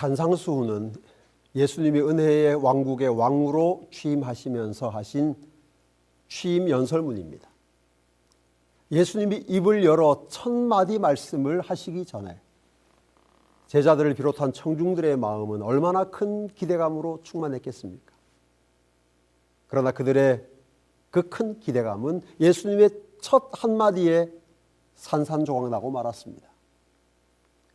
산상수훈은 예수님이 은혜의 왕국의 왕으로 취임하시면서 하신 취임 연설문입니다. 예수님이 입을 열어 첫 마디 말씀을 하시기 전에 제자들을 비롯한 청중들의 마음은 얼마나 큰 기대감으로 충만했겠습니까? 그러나 그들의 그 큰 기대감은 예수님의 첫 한마디에 산산조각 나고 말았습니다.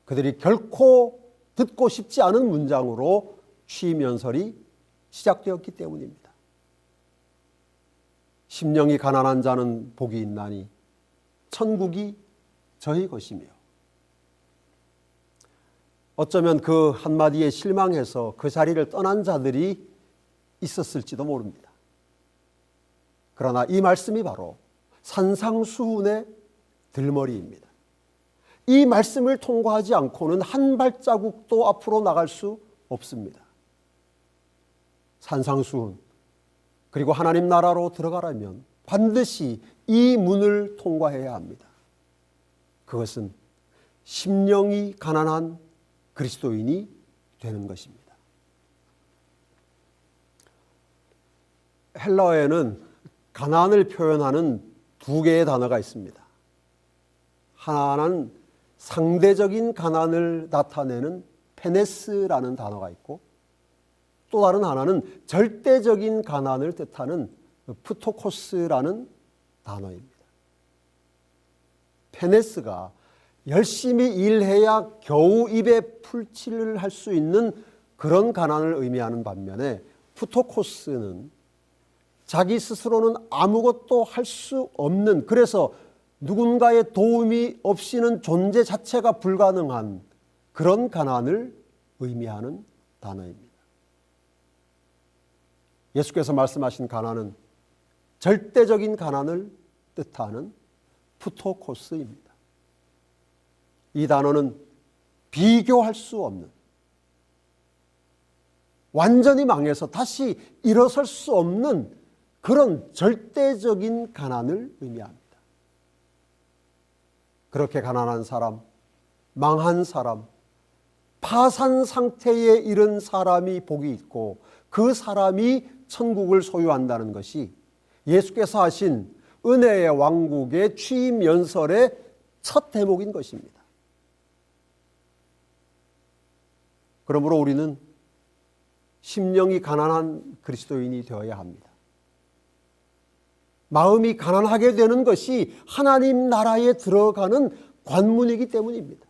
그들이 결코 듣고 싶지 않은 문장으로 취임 연설이 시작되었기 때문입니다. 심령이 가난한 자는 복이 있나니 천국이 저희 것이며 어쩌면 그 한마디에 실망해서 그 자리를 떠난 자들이 있었을지도 모릅니다. 그러나 이 말씀이 바로 산상수훈의 들머리입니다. 이 말씀을 통과하지 않고는 한 발자국도 앞으로 나갈 수 없습니다. 산상수훈, 그리고 하나님 나라로 들어가려면 반드시 이 문을 통과해야 합니다. 그것은 심령이 가난한 그리스도인이 되는 것입니다. 헬라어에는 가난을 표현하는 두 개의 단어가 있습니다. 하나는 상대적인 가난을 나타내는 페네스라는 단어가 있고 또 다른 하나는 절대적인 가난을 뜻하는 푸토코스라는 단어입니다. 페네스가 열심히 일해야 겨우 입에 풀칠을 할 수 있는 그런 가난을 의미하는 반면에 푸토코스는 자기 스스로는 아무것도 할 수 없는 그래서 누군가의 도움이 없이는 존재 자체가 불가능한 그런 가난을 의미하는 단어입니다. 예수께서 말씀하신 가난은 절대적인 가난을 뜻하는 푸토코스입니다. 이 단어는 비교할 수 없는 완전히 망해서 다시 일어설 수 없는 그런 절대적인 가난을 의미합니다. 그렇게 가난한 사람, 망한 사람, 파산 상태에 이른 사람이 복이 있고 그 사람이 천국을 소유한다는 것이 예수께서 하신 은혜의 왕국의 취임 연설의 첫 대목인 것입니다. 그러므로 우리는 심령이 가난한 그리스도인이 되어야 합니다. 마음이 가난하게 되는 것이 하나님 나라에 들어가는 관문이기 때문입니다.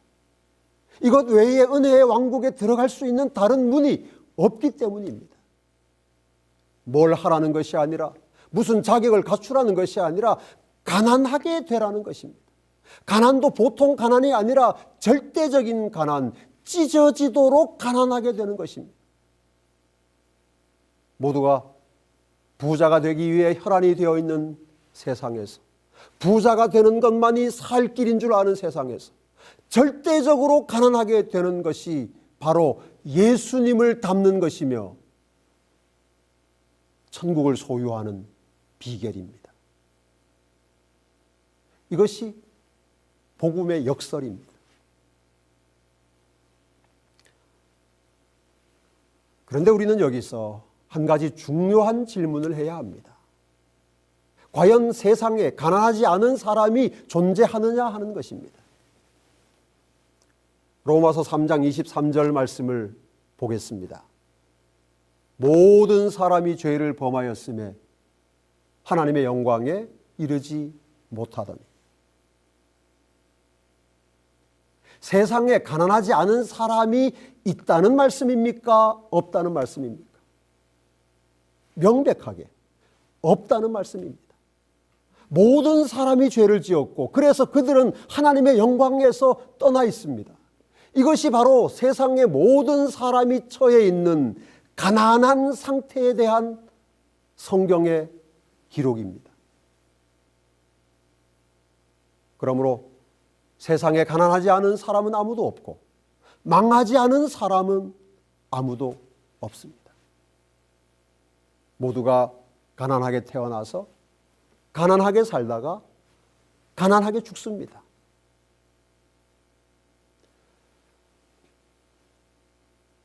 이것 외에 은혜의 왕국에 들어갈 수 있는 다른 문이 없기 때문입니다. 뭘 하라는 것이 아니라 무슨 자격을 갖추라는 것이 아니라 가난하게 되라는 것입니다. 가난도 보통 가난이 아니라 절대적인 가난, 찢어지도록 가난하게 되는 것입니다. 모두가 부자가 되기 위해 혈안이 되어 있는 세상에서 부자가 되는 것만이 살 길인 줄 아는 세상에서 절대적으로 가난하게 되는 것이 바로 예수님을 닮는 것이며 천국을 소유하는 비결입니다. 이것이 복음의 역설입니다. 그런데 우리는 여기서 한 가지 중요한 질문을 해야 합니다. 과연 세상에 가난하지 않은 사람이 존재하느냐 하는 것입니다. 로마서 3장 23절 말씀을 보겠습니다. 모든 사람이 죄를 범하였음에 하나님의 영광에 이르지 못하더니 세상에 가난하지 않은 사람이 있다는 말씀입니까? 없다는 말씀입니까? 명백하게 없다는 말씀입니다. 모든 사람이 죄를 지었고 그래서 그들은 하나님의 영광에서 떠나 있습니다. 이것이 바로 세상의 모든 사람이 처해 있는 가난한 상태에 대한 성경의 기록입니다. 그러므로 세상에 가난하지 않은 사람은 아무도 없고 망하지 않은 사람은 아무도 없습니다. 모두가 가난하게 태어나서 가난하게 살다가 가난하게 죽습니다.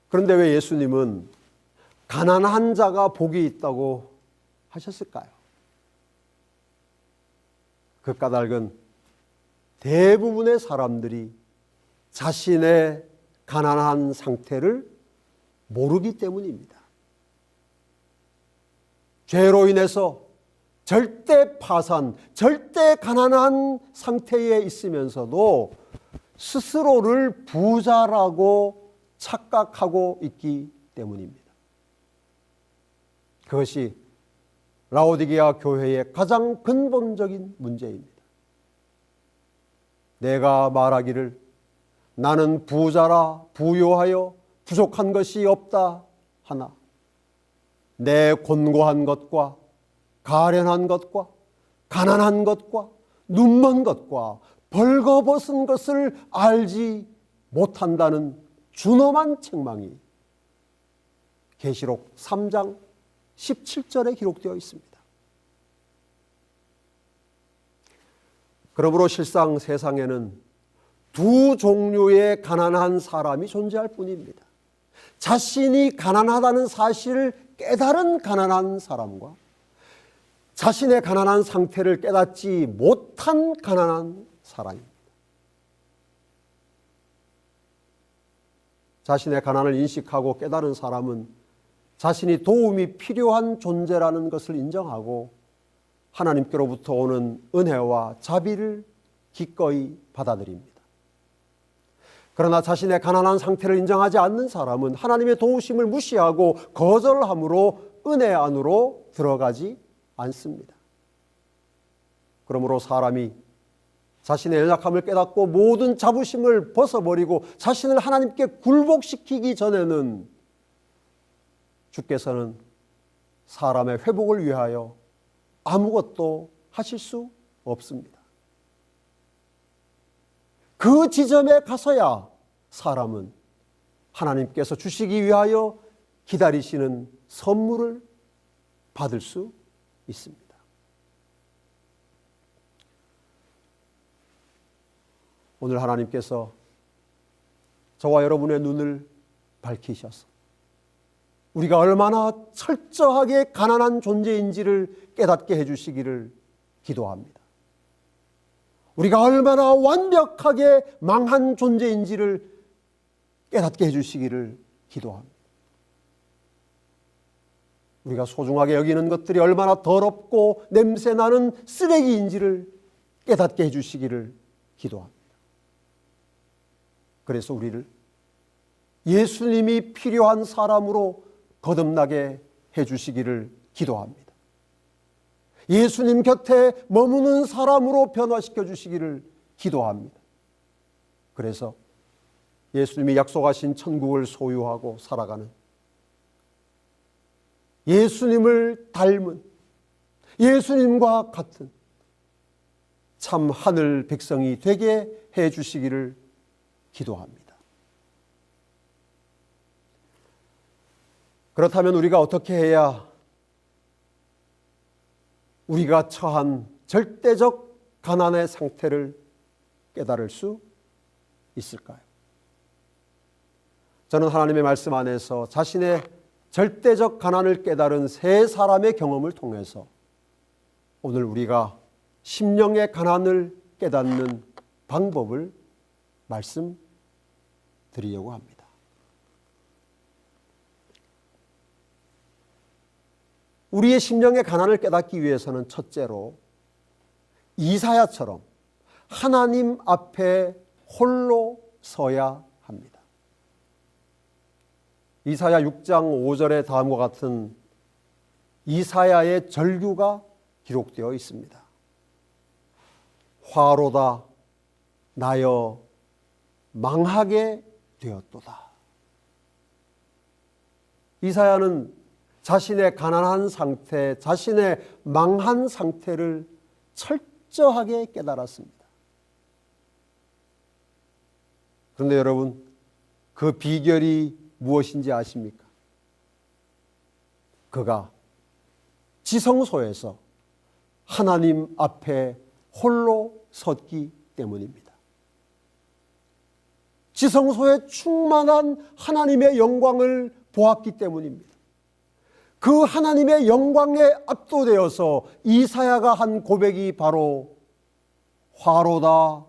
그런데 왜 예수님은 가난한 자가 복이 있다고 하셨을까요? 그 까닭은 대부분의 사람들이 자신의 가난한 상태를 모르기 때문입니다. 죄로 인해서 절대 파산, 절대 가난한 상태에 있으면서도 스스로를 부자라고 착각하고 있기 때문입니다. 그것이 라오디게아 교회의 가장 근본적인 문제입니다. 내가 말하기를 나는 부자라 부요하여 부족한 것이 없다 하나 내 곤고한 것과 가련한 것과 가난한 것과 눈먼 것과 벌거벗은 것을 알지 못한다는 준엄한 책망이 계시록 3장 17절에 기록되어 있습니다. 그러므로 실상 세상에는 두 종류의 가난한 사람이 존재할 뿐입니다. 자신이 가난하다는 사실을 깨달은 가난한 사람과 자신의 가난한 상태를 깨닫지 못한 가난한 사람입니다. 자신의 가난을 인식하고 깨달은 사람은 자신이 도움이 필요한 존재라는 것을 인정하고 하나님께로부터 오는 은혜와 자비를 기꺼이 받아들입니다. 그러나 자신의 가난한 상태를 인정하지 않는 사람은 하나님의 도우심을 무시하고 거절함으로 은혜 안으로 들어가지 않습니다. 그러므로 사람이 자신의 연약함을 깨닫고 모든 자부심을 벗어버리고 자신을 하나님께 굴복시키기 전에는 주께서는 사람의 회복을 위하여 아무것도 하실 수 없습니다. 그 지점에 가서야 사람은 하나님께서 주시기 위하여 기다리시는 선물을 받을 수 있습니다. 오늘 하나님께서 저와 여러분의 눈을 밝히셔서 우리가 얼마나 철저하게 가난한 존재인지를 깨닫게 해주시기를 기도합니다. 우리가 얼마나 완벽하게 망한 존재인지를 깨닫게 해주시기를 기도합니다. 우리가 소중하게 여기는 것들이 얼마나 더럽고 냄새나는 쓰레기인지를 깨닫게 해주시기를 기도합니다. 그래서 우리를 예수님이 필요한 사람으로 거듭나게 해주시기를 기도합니다. 예수님 곁에 머무는 사람으로 변화시켜 주시기를 기도합니다. 그래서 예수님이 약속하신 천국을 소유하고 살아가는 예수님을 닮은 예수님과 같은 참 하늘 백성이 되게 해 주시기를 기도합니다. 그렇다면 우리가 어떻게 해야 우리가 처한 절대적 가난의 상태를 깨달을 수 있을까요? 저는 하나님의 말씀 안에서 자신의 절대적 가난을 깨달은 세 사람의 경험을 통해서 오늘 우리가 심령의 가난을 깨닫는 방법을 말씀드리려고 합니다. 우리의 심령의 가난을 깨닫기 위해서는 첫째로 이사야처럼 하나님 앞에 홀로 서야. 이사야 6장 5절에 다음과 같은 이사야의 절규가 기록되어 있습니다. 화로다 나여 망하게 되었도다. 이사야는 자신의 가난한 상태, 자신의 망한 상태를 철저하게 깨달았습니다. 그런데 여러분, 그 비결이 무엇인지 아십니까? 그가 지성소에서 하나님 앞에 홀로 섰기 때문입니다. 지성소에 충만한 하나님의 영광을 보았기 때문입니다. 그 하나님의 영광에 압도되어서 이사야가 한 고백이 바로 화로다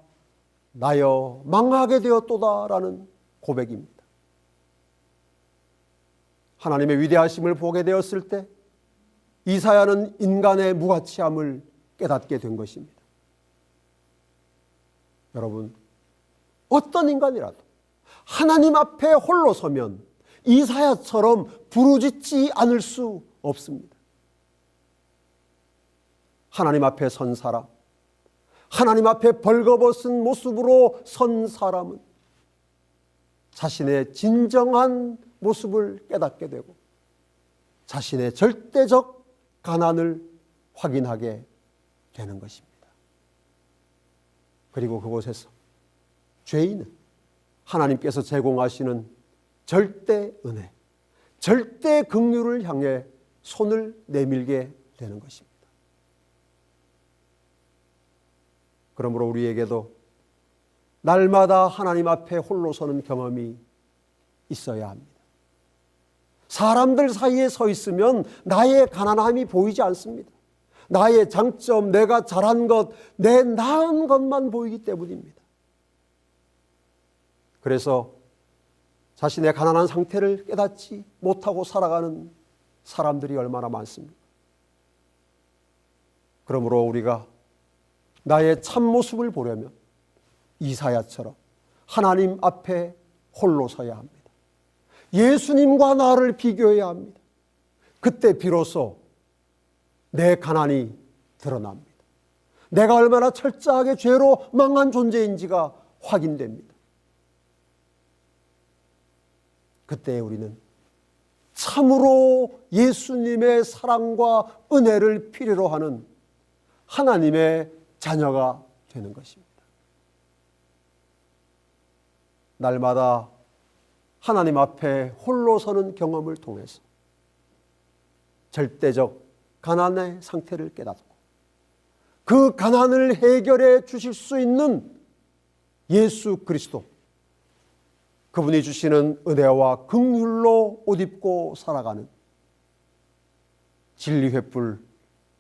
나여 망하게 되었도다라는 고백입니다. 하나님의 위대하심을 보게 되었을 때 이사야는 인간의 무가치함을 깨닫게 된 것입니다. 여러분, 어떤 인간이라도 하나님 앞에 홀로 서면 이사야처럼 부르짖지 않을 수 없습니다. 하나님 앞에 선 사람, 하나님 앞에 벌거벗은 모습으로 선 사람은 자신의 진정한 모습을 깨닫게 되고 자신의 절대적 가난을 확인하게 되는 것입니다. 그리고 그곳에서 죄인은 하나님께서 제공하시는 절대 은혜, 절대 긍휼을 향해 손을 내밀게 되는 것입니다. 그러므로 우리에게도 날마다 하나님 앞에 홀로 서는 경험이 있어야 합니다. 사람들 사이에 서 있으면 나의 가난함이 보이지 않습니다. 나의 장점, 내가 잘한 것, 내 나은 것만 보이기 때문입니다. 그래서 자신의 가난한 상태를 깨닫지 못하고 살아가는 사람들이 얼마나 많습니까? 그러므로 우리가 나의 참모습을 보려면 이사야처럼 하나님 앞에 홀로 서야 합니다. 예수님과 나를 비교해야 합니다. 그때 비로소 내 가난이 드러납니다. 내가 얼마나 철저하게 죄로 망한 존재인지가 확인됩니다. 그때 우리는 참으로 예수님의 사랑과 은혜를 필요로 하는 하나님의 자녀가 되는 것입니다. 날마다 하나님 앞에 홀로 서는 경험을 통해서 절대적 가난의 상태를 깨닫고 그 가난을 해결해 주실 수 있는 예수 그리스도 그분이 주시는 은혜와 긍휼로 옷 입고 살아가는 진리 횃불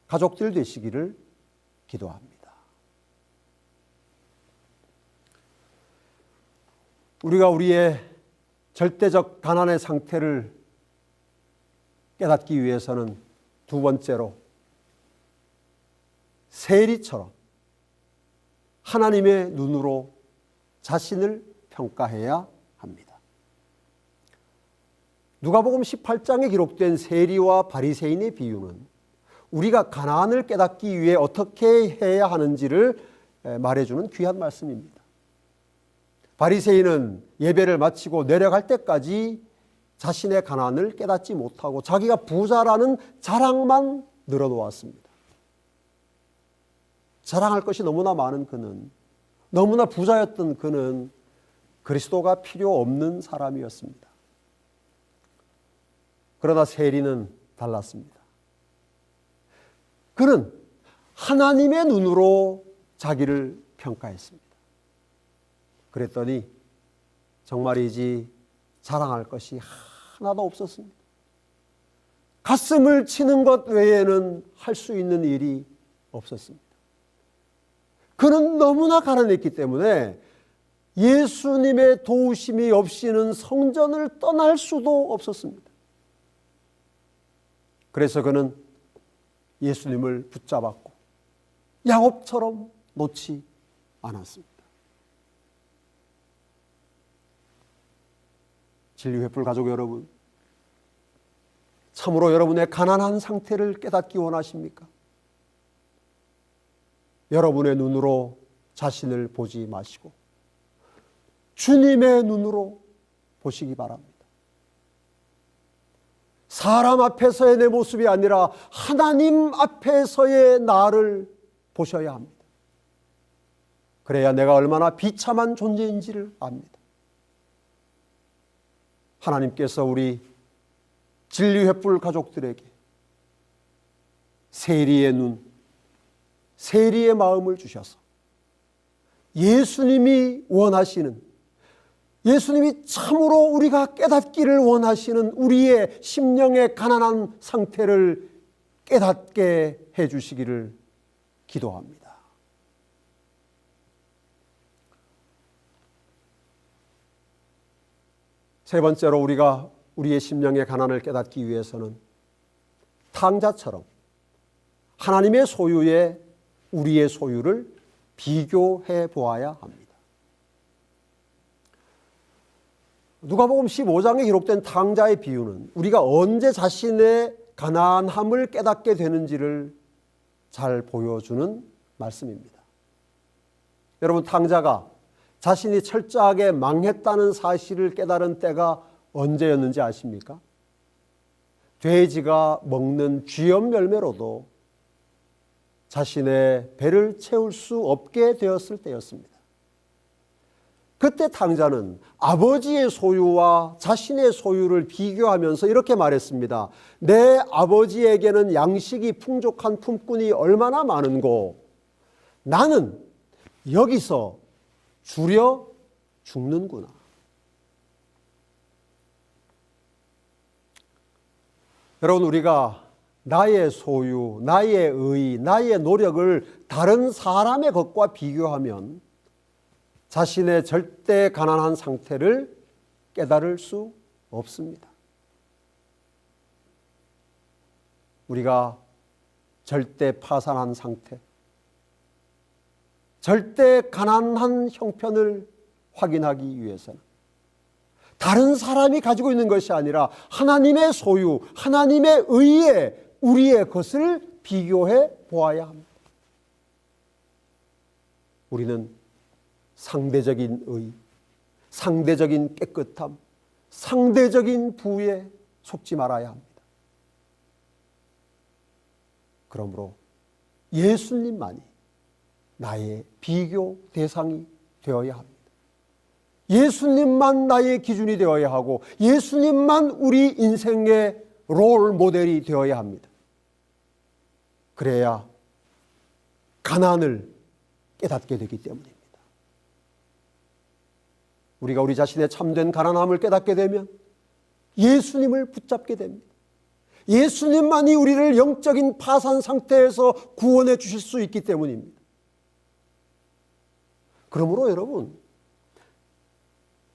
가족들 되시기를 기도합니다. 우리가 우리의 절대적 가난의 상태를 깨닫기 위해서는 두 번째로 세리처럼 하나님의 눈으로 자신을 평가해야 합니다. 누가복음 18장에 기록된 세리와 바리새인의 비유는 우리가 가난을 깨닫기 위해 어떻게 해야 하는지를 말해주는 귀한 말씀입니다. 바리새인은 예배를 마치고 내려갈 때까지 자신의 가난을 깨닫지 못하고 자기가 부자라는 자랑만 늘어놓았습니다. 자랑할 것이 너무나 많은 그는 너무나 부자였던 그는 그리스도가 필요 없는 사람이었습니다. 그러나 세리는 달랐습니다. 그는 하나님의 눈으로 자기를 평가했습니다. 그랬더니 정말이지 자랑할 것이 하나도 없었습니다. 가슴을 치는 것 외에는 할 수 있는 일이 없었습니다. 그는 너무나 가난했기 때문에 예수님의 도우심이 없이는 성전을 떠날 수도 없었습니다. 그래서 그는 예수님을 붙잡았고 야곱처럼 놓지 않았습니다. 진리 횃불 가족 여러분, 참으로 여러분의 가난한 상태를 깨닫기 원하십니까? 여러분의 눈으로 자신을 보지 마시고 주님의 눈으로 보시기 바랍니다. 사람 앞에서의 내 모습이 아니라 하나님 앞에서의 나를 보셔야 합니다. 그래야 내가 얼마나 비참한 존재인지를 압니다. 하나님께서 우리 진리 횃불 가족들에게 세리의 눈, 세리의 마음을 주셔서 예수님이 원하시는 예수님이 참으로 우리가 깨닫기를 원하시는 우리의 심령의 가난한 상태를 깨닫게 해 주시기를 기도합니다. 세 번째로 우리가 우리의 심령의 가난을 깨닫기 위해서는 탕자처럼 하나님의 소유에 우리의 소유를 비교해 보아야 합니다. 누가복음 15장에 기록된 탕자의 비유는 우리가 언제 자신의 가난함을 깨닫게 되는지를 잘 보여주는 말씀입니다. 여러분 탕자가 자신이 철저하게 망했다는 사실을 깨달은 때가 언제였는지 아십니까? 돼지가 먹는 쥐염 열매로도 자신의 배를 채울 수 없게 되었을 때였습니다. 그때 탕자는 아버지의 소유와 자신의 소유를 비교하면서 이렇게 말했습니다. 내 아버지에게는 양식이 풍족한 품꾼이 얼마나 많은고 나는 여기서 줄여 죽는구나. 여러분 우리가 나의 소유, 나의 의, 나의 노력을 다른 사람의 것과 비교하면 자신의 절대 가난한 상태를 깨달을 수 없습니다. 우리가 절대 파산한 상태, 절대 가난한 형편을 확인하기 위해서는 다른 사람이 가지고 있는 것이 아니라 하나님의 소유, 하나님의 의에 우리의 것을 비교해 보아야 합니다. 우리는 상대적인 의, 상대적인 깨끗함, 상대적인 부에 속지 말아야 합니다. 그러므로 예수님만이 나의 비교 대상이 되어야 합니다. 예수님만 나의 기준이 되어야 하고 예수님만 우리 인생의 롤 모델이 되어야 합니다. 그래야 가난을 깨닫게 되기 때문입니다. 우리가 우리 자신의 참된 가난함을 깨닫게 되면 예수님을 붙잡게 됩니다. 예수님만이 우리를 영적인 파산 상태에서 구원해 주실 수 있기 때문입니다. 그러므로 여러분,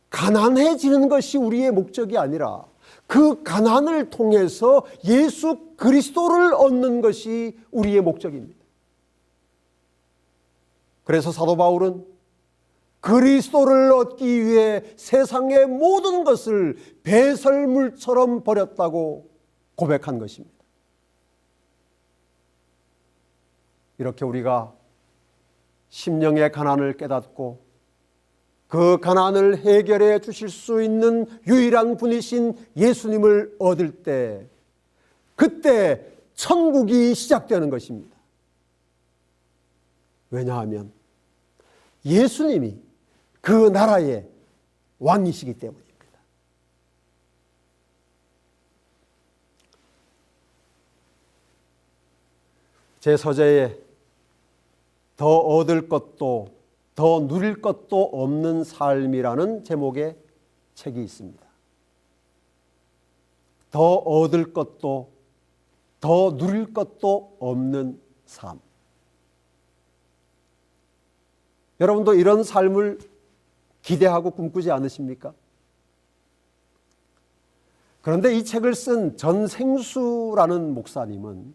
가난해지는 것이 우리의 목적이 아니라 그 가난을 통해서 예수 그리스도를 얻는 것이 우리의 목적입니다. 그래서 사도 바울은 그리스도를 얻기 위해 세상의 모든 것을 배설물처럼 버렸다고 고백한 것입니다. 이렇게 우리가 심령의 가난을 깨닫고 그 가난을 해결해 주실 수 있는 유일한 분이신 예수님을 얻을 때 그때 천국이 시작되는 것입니다. 왜냐하면 예수님이 그 나라의 왕이시기 때문입니다. 제 서재에 더 얻을 것도 더 누릴 것도 없는 삶이라는 제목의 책이 있습니다. 더 얻을 것도 더 누릴 것도 없는 삶. 여러분도 이런 삶을 기대하고 꿈꾸지 않으십니까? 그런데 이 책을 쓴 전생수라는 목사님은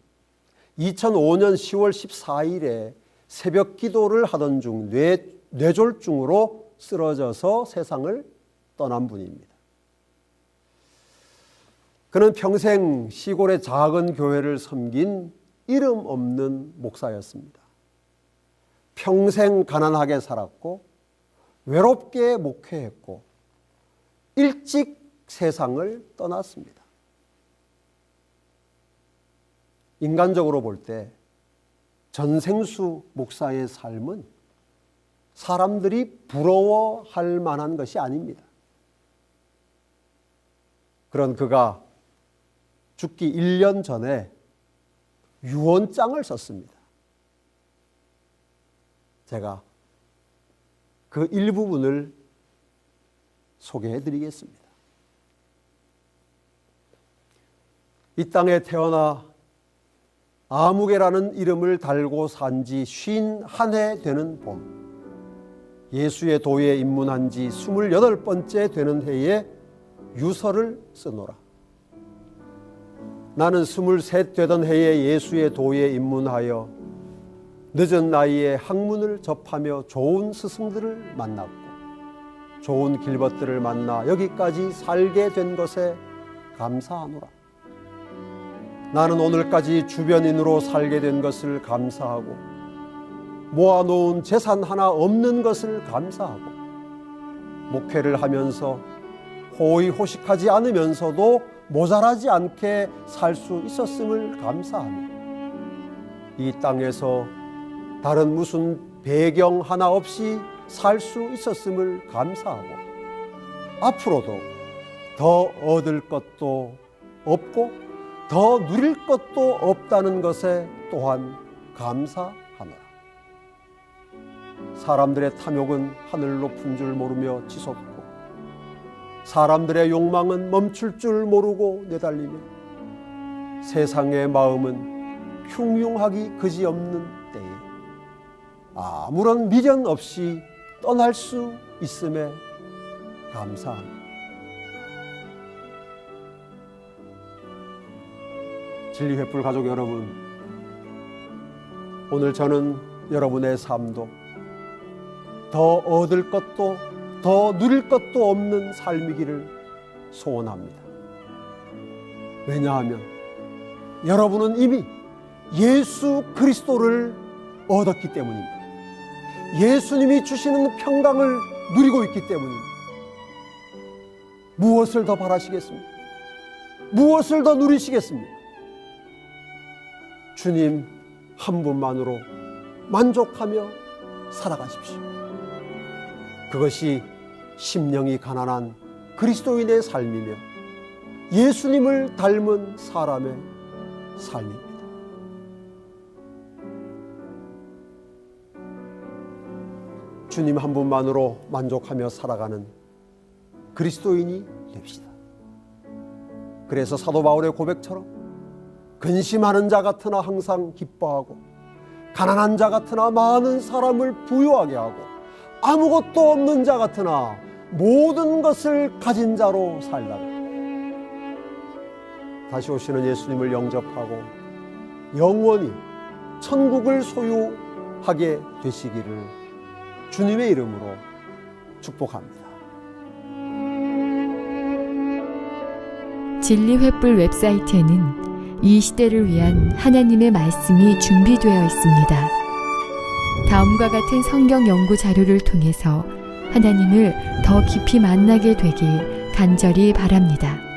2005년 10월 14일에 새벽 기도를 하던 중 뇌, 뇌졸중으로 쓰러져서 세상을 떠난 분입니다. 그는 평생 시골의 작은 교회를 섬긴 이름 없는 목사였습니다. 평생 가난하게 살았고 외롭게 목회했고 일찍 세상을 떠났습니다. 인간적으로 볼때 전생수 목사의 삶은 사람들이 부러워할 만한 것이 아닙니다. 그런 그가 죽기 1년 전에 유언장을 썼습니다. 제가 그 일부분을 소개해 드리겠습니다. 이 땅에 태어나 아무개라는 이름을 달고 산 지 쉰 한 해 되는 봄. 예수의 도에 입문한 지 스물여덟 번째 되는 해에 유서를 쓰노라. 나는 스물셋 되던 해에 예수의 도에 입문하여 늦은 나이에 학문을 접하며 좋은 스승들을 만났고 좋은 길벗들을 만나 여기까지 살게 된 것에 감사하노라. 나는 오늘까지 주변인으로 살게 된 것을 감사하고 모아놓은 재산 하나 없는 것을 감사하고 목회를 하면서 호의 호식하지 않으면서도 모자라지 않게 살 수 있었음을 감사하며 이 땅에서 다른 무슨 배경 하나 없이 살 수 있었음을 감사하고 앞으로도 더 얻을 것도 없고 더 누릴 것도 없다는 것에 또한 감사하노라. 사람들의 탐욕은 하늘 높은 줄 모르며 치솟고 사람들의 욕망은 멈출 줄 모르고 내달리며 세상의 마음은 흉흉하기 그지없는 때에 아무런 미련 없이 떠날 수 있음에 감사합니다. 진리 횃불 가족 여러분, 오늘 저는 여러분의 삶도 더 얻을 것도 더 누릴 것도 없는 삶이기를 소원합니다. 왜냐하면 여러분은 이미 예수 그리스도를 얻었기 때문입니다. 예수님이 주시는 평강을 누리고 있기 때문입니다. 무엇을 더 바라시겠습니까? 무엇을 더 누리시겠습니까? 주님 한 분만으로 만족하며 살아가십시오. 그것이 심령이 가난한 그리스도인의 삶이며 예수님을 닮은 사람의 삶입니다. 주님 한 분만으로 만족하며 살아가는 그리스도인이 됩시다. 그래서 사도 바울의 고백처럼 근심하는 자 같으나 항상 기뻐하고 가난한 자 같으나 많은 사람을 부유하게 하고 아무것도 없는 자 같으나 모든 것을 가진 자로 살다가 다시 오시는 예수님을 영접하고 영원히 천국을 소유하게 되시기를 주님의 이름으로 축복합니다. 진리 횃불 웹사이트에는 이 시대를 위한 하나님의 말씀이 준비되어 있습니다. 다음과 같은 성경 연구 자료를 통해서 하나님을 더 깊이 만나게 되길 간절히 바랍니다.